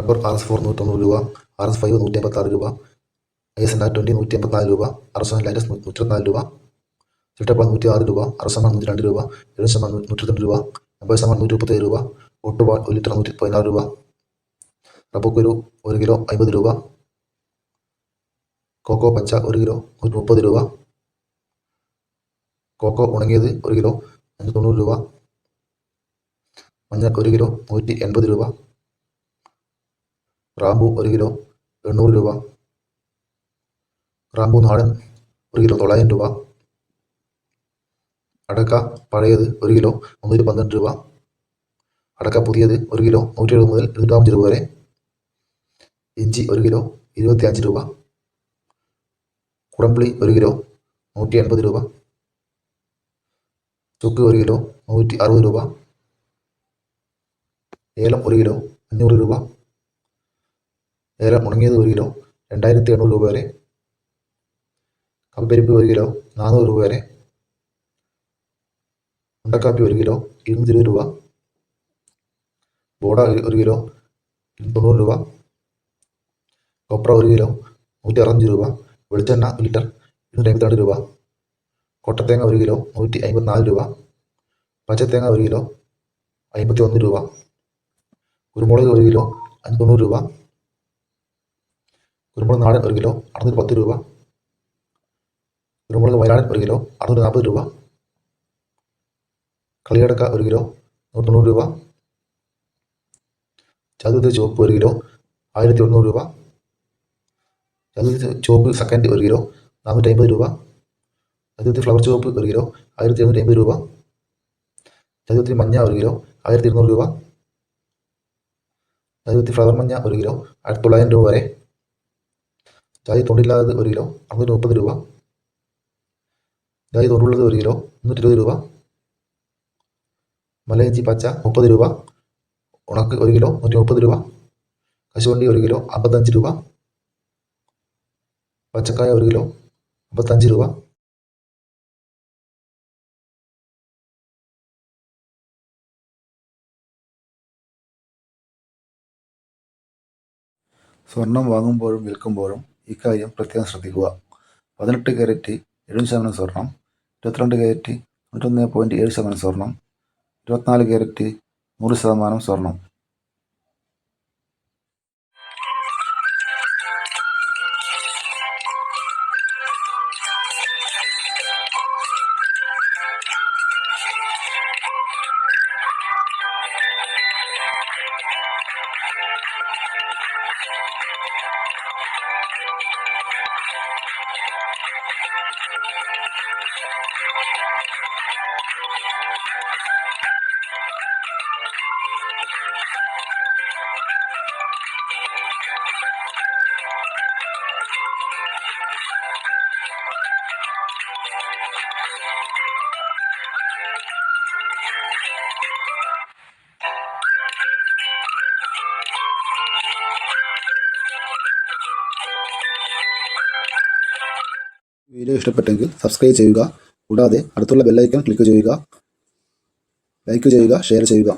Rubber R S four നൂറ്റൊന്നൂറ് രൂപ R S five നൂറ്റി അമ്പത്താറ് രൂപ I S N R twenty നൂറ്റി അമ്പത്തിനാല് രൂപ എൻ ലൈനസ് നൂറ്റിരുപത്തിനാല് രൂപ ചിട്ടപ്പ നൂറ്റി ആറ് രൂപ എം നൂറ്റി രണ്ട് രൂപ എഴുപത് ശതമാനം നൂറ്റി രണ്ട് രൂപ എൺപത് ശതമാനം നൂറ്റി മുപ്പത്തേഴ് രൂപ ഒട്ടുപാൽ ഒരു ലിറ്റർ നൂറ്റി പതിനാറ് രൂപ റബ്ബക്കുരു ഒരു കിലോ അമ്പത് രൂപ കോക്കോ പച്ച ഒരു കിലോ നൂറ്റി മുപ്പത് രൂപ കോക്കോ ഉണങ്ങിയത് ഒരു കിലോ അഞ്ഞൂറ്റി തൊണ്ണൂറ് രൂപ മഞ്ഞൾ ഒരു കിലോ നൂറ്റി എൺപത് രൂപ റാമ്പു ഒരു കിലോ എണ്ണൂറ് രൂപ. റാംബു നാടൻ ഒരു കിലോ തൊള്ളായിരം രൂപ. അടക്ക പഴയത് ഒരു കിലോ മുന്നൂറ്റി പന്ത്രണ്ട് രൂപ. അടക്ക പുതിയത് ഒരു കിലോ നൂറ്റി എഴുപത് മുതൽ ഇരുന്നൂറ്റമ്പത് രൂപ വരെ. ഇഞ്ചി ഒരു കിലോ ഇരുപത്തി അഞ്ച് രൂപ. കുടംപുളി ഒരു കിലോ നൂറ്റി എൺപത് രൂപ. ചുക്ക് ഒരു കിലോ നൂറ്റി അറുപത് രൂപ. ഏലം ഒരു കിലോ അഞ്ഞൂറ് രൂപ. ഏലം ഉണങ്ങിയത് ഒരു കിലോ. രണ്ടായിരത്തി എണ്ണൂറ് രൂപ വരെ. കമ്പരിപ്പ് ഒരു കിലോ. നാനൂറ് രൂപ വരെ. ഉണ്ടക്കാപ്പി ഒരു കിലോ. ഇരുന്നൂറ്റി ഇരുപത് രൂപ. ബോഡ ഒരു കിലോ. തൊണ്ണൂറ് രൂപ. കൊപ്ര ഒരു കിലോ. നൂറ്റി അറുപത്തഞ്ച് രൂപ. വെളിച്ചെണ്ണ ഒരു ലിറ്റർ. ഇരുന്നൂറ്റി അമ്പത്തിരണ്ട് രൂപ. കൊട്ടത്തേങ്ങ ഒരു കിലോ. നൂറ്റി അമ്പത്തിനാല് രൂപ. പച്ചത്തേങ്ങ ഒരു കിലോ. അമ്പത്തി ഒന്ന് രൂപ. കുരുമുളക് ഒരു കിലോ. അഞ്ഞൂറ് രൂപ. കുരുമുളക് നാടൻ ഒരു കിലോ അറുന്നൂറ്റി പത്ത് രൂപ. കുരുമുളക് വയനാടൻ ഒരു കിലോ അറുന്നൂറ്റി നാൽപ്പത് രൂപ. കളിയടക്ക ഒരു കിലോ നൂറ്റി തൊണ്ണൂറ് രൂപ. ചതുരത്തി ചുവപ്പ് ഒരു കിലോ ആയിരത്തി എണ്ണൂറ് രൂപ. ചതുരത്തി ചുവപ്പ് സെക്കൻഡ് ഒരു കിലോ നാനൂറ്റി അമ്പത് രൂപ. ചതുരത്തി ഫ്ലവർ ചുവപ്പ് ഒരു കിലോ ആയിരത്തി എഴുന്നൂറ്റി അമ്പത് രൂപ. ചതുരത്തി മഞ്ഞ ഒരു കിലോ ആയിരത്തി ഇരുന്നൂറ് രൂപ. ചതുരത്തി ഫ്ലവർ മഞ്ഞ ഒരു കിലോ ആയിരത്തി തൊള്ളായിരം രൂപ വരെ. ജാതി തൊണ്ടില്ലാത്തത് ഒരു കിലോ അറുന്നൂറ്റി മുപ്പത് രൂപ. ജാതി തൊണ്ടുള്ളത് ഒരു കിലോ മുന്നൂറ്റി ഇരുപത് രൂപ. മലയിഞ്ചി പച്ച മുപ്പത് രൂപ. ഉണക്ക് ഒരു കിലോ നൂറ്റി മുപ്പത് രൂപ. കശുവണ്ടി ഒരു കിലോ അമ്പത്തഞ്ച് രൂപ. പച്ചക്കായ ഒരു കിലോ അമ്പത്തഞ്ച് രൂപ. സ്വർണം വാങ്ങുമ്പോഴും വിൽക്കുമ്പോഴും ഇക്കാര്യം പ്രത്യേകം ശ്രദ്ധിക്കുക. പതിനെട്ട് ക്യാരറ്റ് എഴുപത് ശതമാനം സ്വർണം ഇരുപത്തിരണ്ട് ക്യാരറ്റ് തൊണ്ണൂറ്റൊന്ന് പോയിന്റ് ഏഴ് ശതമാനം സ്വർണം ഇരുപത്തിനാല് ക്യാരറ്റ് നൂറ് ശതമാനം സ്വർണം. you വീഡിയോ ഇഷ്ടപ്പെട്ടെങ്കിൽ സബ്സ്ക്രൈബ് ചെയ്യുക. കൂടാതെ അടുത്തുള്ള ബെല്ലൈക്കൺ ക്ലിക്ക് ചെയ്യുക. ലൈക്ക് ചെയ്യുക ഷെയർ ചെയ്യുക.